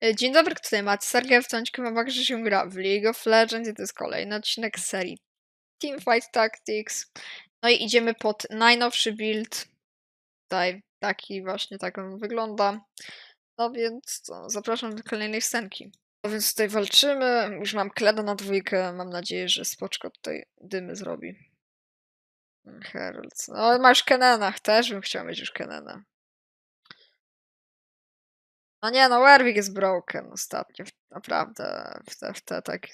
E, Dzień dobry, tutaj Matt Sergej w Tończku Mama się gra w League of Legends i to jest kolejny odcinek serii Teamfight Tactics. No i idziemy pod najnowszy build. Tutaj taki właśnie tak on wygląda. No więc zapraszam do kolejnej scenki. No więc tutaj walczymy. Już mam Kleda na dwójkę. Mam nadzieję, że Spoczko tutaj dymy zrobi. Herald. No masz Kenena. Też bym chciał mieć już Kenena. No nie, no Werwig jest broken ostatnio. Naprawdę. W te, w te takie...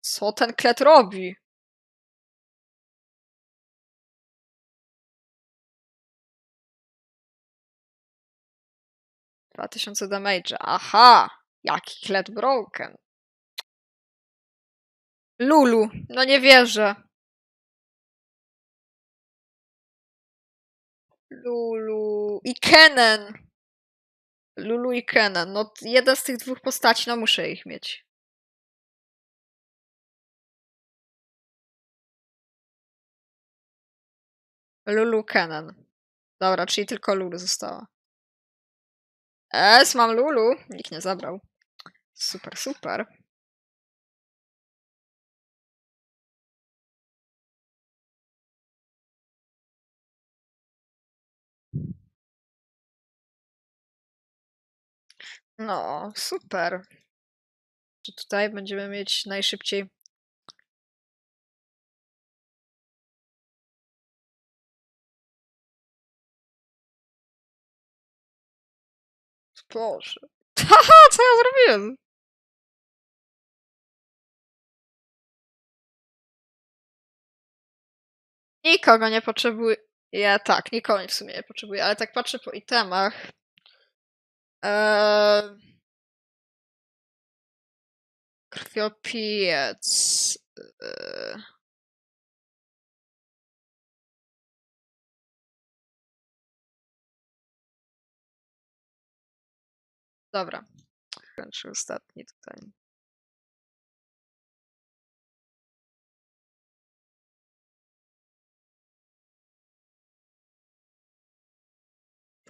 Co ten klet robi? Dwa tysiące damage. Aha! Jaki klet broken. Lulu. No nie wierzę. Lulu. I Kenen. Lulu i Kenan. No jeden z tych dwóch postaci, no muszę ich mieć. Lulu Kenan. Dobra, czyli tylko Lulu została. Es, mam Lulu. Nikt nie zabrał. Super, super. No, super. Czy tutaj będziemy mieć najszybciej. Boże. Haha, co ja zrobiłem? Nikogo nie potrzebuję. Ja tak, nikogo w sumie nie potrzebuję, ale tak patrzę po itemach. Eee... Krwiopijec. Eee... Dobra. Ostatni tutaj.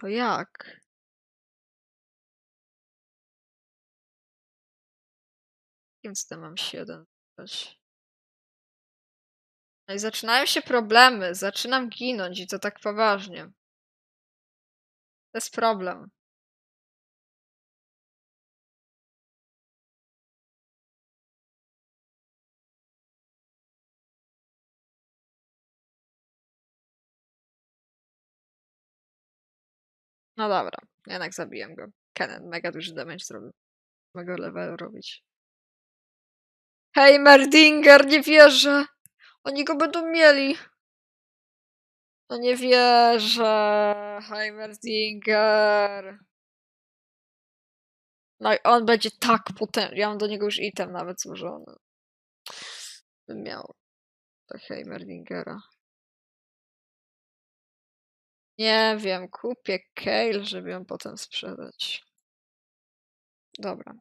To jak? Więc to mam 7. No i zaczynają się problemy. Zaczynam ginąć i to tak poważnie. To jest problem. No dobra, jednak zabiłem go. Kennen mega duży damage zrobił. Mega level robić. Hej, Merdinger, nie wierzę! Oni go będą mieli! No nie wierzę! Hej, Merdinger! No i on będzie tak potężny. Ja mam do niego już item nawet złożony. Bym miał. To Heimerdingera. Nie wiem, kupię Kale, żeby ją potem sprzedać. Dobra.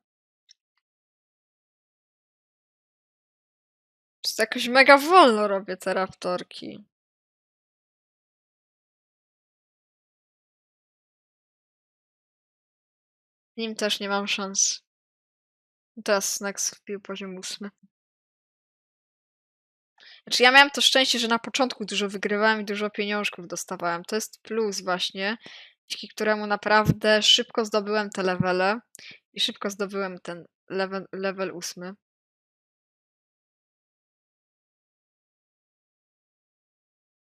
To jakoś mega wolno robię te raptorki? Nim też nie mam szans. Teraz Snax wbił poziom ósmy. Znaczy ja miałem to szczęście, że na początku dużo wygrywałem i dużo pieniążków dostawałem. To jest plus właśnie, dzięki któremu naprawdę szybko zdobyłem te levele i szybko zdobyłem ten level, level ósmy.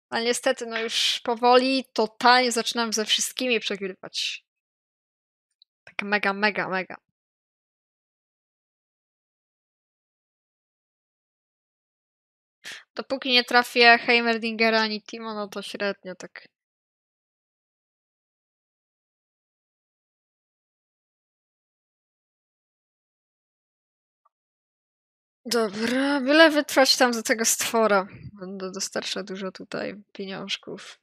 Ale niestety, no już powoli, totalnie zaczynam ze wszystkimi przegrywać. Tak mega, mega, mega. Dopóki nie trafię Heimerdingera ani Timo, no to średnio tak. Dobra, byle wytrwać tam do tego stwora. Będę dostarczał dużo tutaj pieniążków.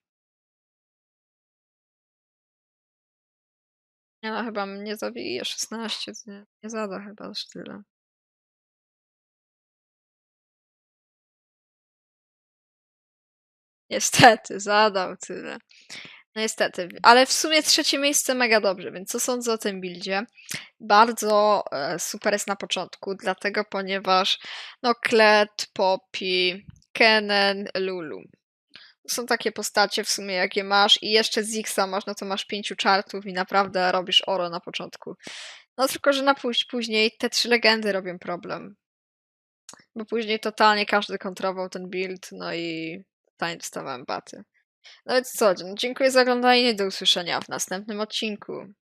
Nie no, chyba mnie zabije 16, to nie, nie zada chyba aż tyle. Niestety, zadał tyle. No niestety, ale w sumie trzecie miejsce mega dobrze, więc co sądzę o tym buildzie? Bardzo e, super jest na początku, dlatego ponieważ no Kled, Poppy, Kenen, Lulu. Są takie postacie w sumie jakie masz i jeszcze Zixa masz, no to masz pięciu czartów i naprawdę robisz oro na początku. No tylko, że na póź- później te trzy legendy robią problem. Bo później totalnie każdy kontrował ten build, no i dostawałem baty. No więc co, dziękuję za oglądanie, do usłyszenia w następnym odcinku.